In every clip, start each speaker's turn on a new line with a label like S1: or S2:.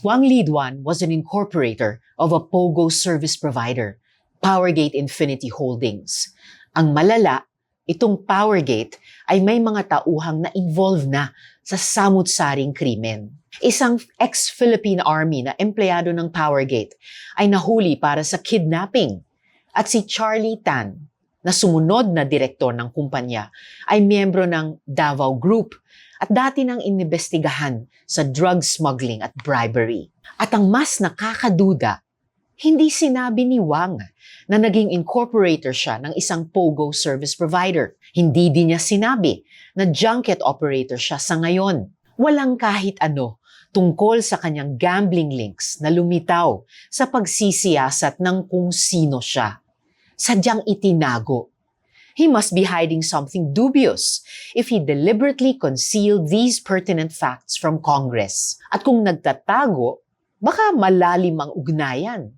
S1: Wang Liduan was an incorporator of a POGO service provider, Powergate Infinity Holdings. Ang malala, itong Powergate ay may mga tauhang na-involve na sa samut-saring krimen. Isang ex-Philippine Army na empleyado ng Powergate ay nahuli para sa kidnapping. At si Charlie Tan, na sumunod na direktor ng kumpanya, ay miyembro ng Davao Group at dati nang inimbestigahan sa drug smuggling at bribery. At ang mas nakakaduda, hindi sinabi ni Wang na naging incorporator siya ng isang POGO service provider. Hindi din niya sinabi na junket operator siya sa ngayon. Walang kahit ano tungkol sa kanyang gambling links na lumitaw sa pagsisiyasat ng kung sino siya. Sadyang itinago he must be hiding something dubious if he deliberately concealed these pertinent facts from Congress. At kung nagtatago, baka malalim ang ugnayan.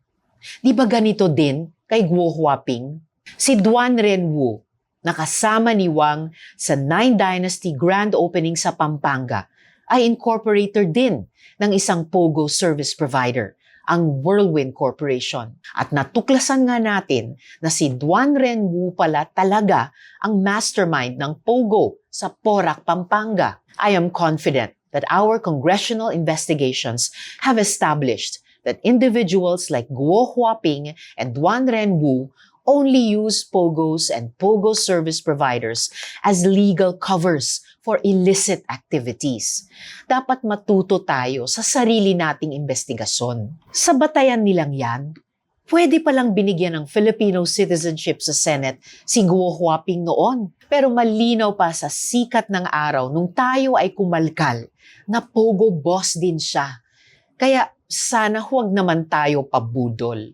S1: Di ba ganito din kay Guo Huaping? Si Duan Renwu, nakasama ni Wang sa Nine Dynasty Grand Opening sa Pampanga, ay incorporator din ng isang POGO service provider ang Whirlwind Corporation. At natuklasan nga natin na si Duan Renwu pala talaga ang mastermind ng Pogo sa Porac, Pampanga. I am confident that our congressional investigations have established that individuals like Guo Huaping and Duan Renwu only use POGOs and POGO service providers as legal covers for illicit activities. Dapat matuto tayo sa sarili nating investigasyon. Sa batayan nilang yan, pwede palang binigyan ng Filipino citizenship sa Senate si Guo Huaping noon. Pero malinaw pa sa sikat ng araw nung tayo ay kumalkal na Pogo boss din siya. Kaya sana huwag naman tayo pabudol.